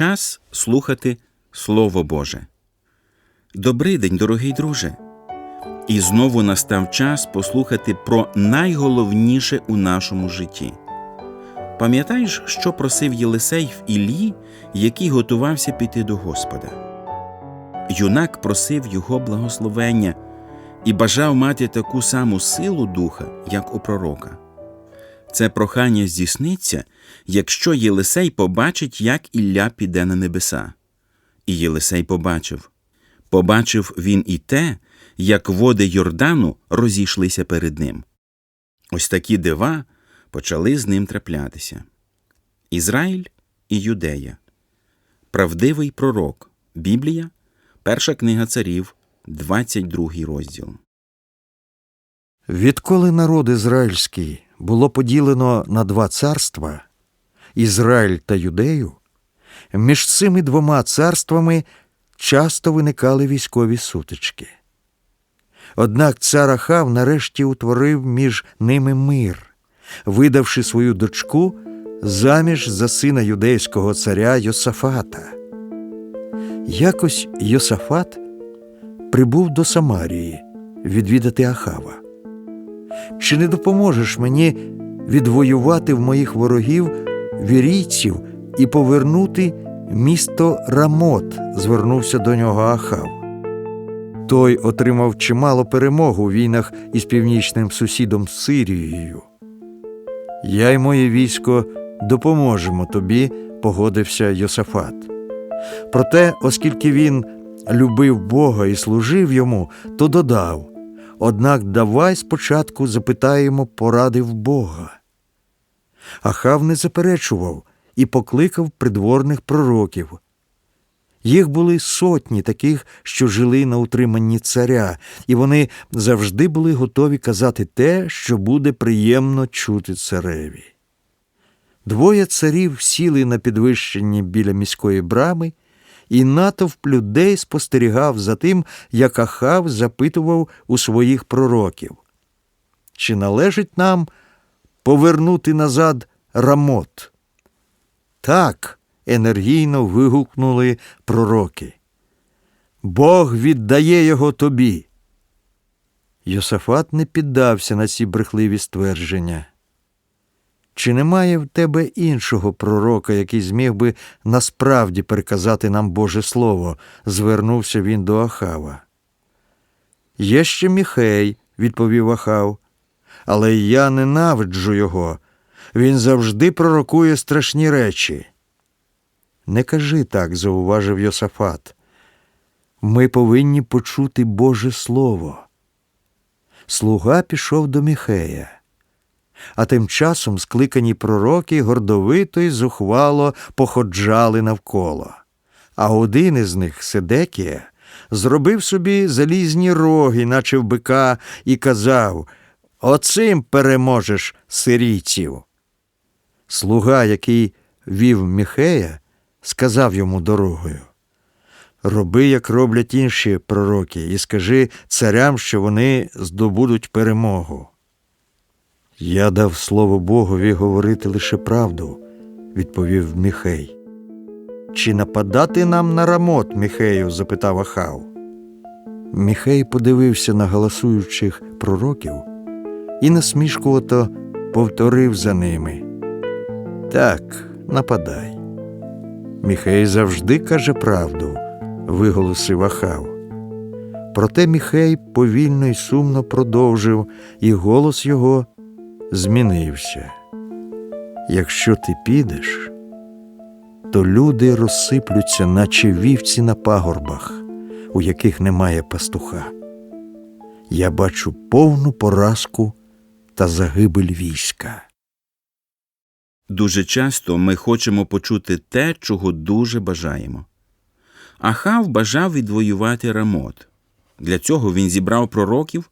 час слухати Слово Боже. Добрий день, дорогий друже. І знову настав час послухати про найголовніше у нашому житті. Пам'ятаєш, що просив Єлисей в Іллі, який готувався піти до Господа? Юнак просив його благословення і бажав мати таку саму силу духа, як у пророка. Це прохання здійсниться, якщо Єлисей побачить, як Ілля піде на небеса. І Єлисей побачив. Побачив він і те, як води Йордану розійшлися перед ним. Ось такі дива почали з ним траплятися. Ізраїль і Юдея. Правдивий пророк. Біблія. Перша книга царів, 22 розділ. Відколи народ ізраїльський було поділено на два царства Ізраїль та Юдею, між цими двома царствами часто виникали військові сутички. Однак цар Ахав нарешті утворив між ними мир, видавши свою дочку заміж за сина юдейського царя Йосафата. Якось Йосафат прибув до Самарії відвідати Ахава. Чи не допоможеш мені відвоювати в моїх ворогів вірійців і повернути місто Рамот? звернувся до нього Ахав. Той отримав чимало перемог у війнах із північним сусідом Сирією. Я й моє військо допоможемо тобі, погодився Йосафат. Проте, оскільки він любив Бога і служив йому, то додав Однак давай спочатку запитаємо поради в Бога. Ахав не заперечував і покликав придворних пророків. Їх були сотні таких, що жили на утриманні царя, і вони завжди були готові казати те, що буде приємно чути цареві. Двоє царів сіли на підвищенні біля міської брами, і натовп людей спостерігав за тим, як Ахав запитував у своїх пророків. Чи належить нам повернути назад рамот? Так, енергійно вигукнули пророки. Бог віддає його тобі. Йосафат не піддався на ці брехливі ствердження. Чи немає в тебе іншого пророка, який зміг би насправді переказати нам Боже Слово? звернувся він до Ахава. Є ще Міхей, відповів Ахав, але я ненавиджу його. Він завжди пророкує страшні речі. Не кажи так, зауважив Йосафат. Ми повинні почути Боже Слово. Слуга пішов до Міхея. А тим часом скликані пророки гордовито й зухвало походжали навколо. А один із них, Седекія, зробив собі залізні роги, наче в бика, і казав Оцим переможеш сирійців. Слуга, який вів Міхея, сказав йому дорогою Роби, як роблять інші пророки, і скажи царям, що вони здобудуть перемогу. Я дав слово Богові говорити лише правду, відповів Міхей. Чи нападати нам на рамот, Міхею? запитав Ахав. Міхей подивився на галасуючих пророків і насмішкувато повторив за ними. Так, нападай. Міхей завжди каже правду, виголосив Ахав. Проте Міхей повільно й сумно продовжив, і голос його змінився. Якщо ти підеш, то люди розсиплються, наче вівці на пагорбах, у яких немає пастуха. Я бачу повну поразку та загибель війська. Дуже часто ми хочемо почути те, чого дуже бажаємо. Ахав бажав відвоювати Рамот. Для цього він зібрав пророків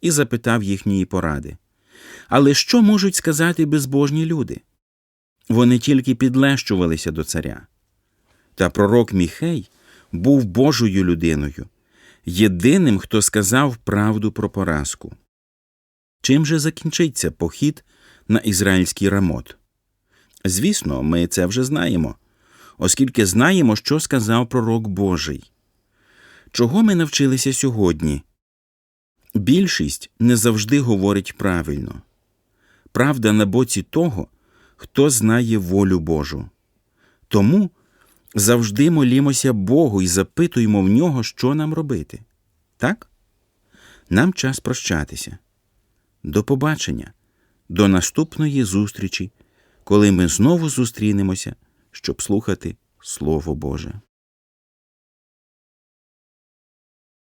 і запитав їхньої поради. Але що можуть сказати безбожні люди? Вони тільки підлещувалися до царя. Та пророк Міхей був Божою людиною, єдиним, хто сказав правду про поразку. Чим же закінчиться похід на ізраїльський рамот? Звісно, ми це вже знаємо. оскільки знаємо, що сказав пророк Божий. Чого ми навчилися сьогодні? Більшість не завжди говорить правильно. Правда на боці того, хто знає волю Божу. Тому завжди молімося Богу і запитуємо в нього, що нам робити. Так? Нам час прощатися. До побачення, до наступної зустрічі, коли ми знову зустрінемося, щоб слухати Слово Боже.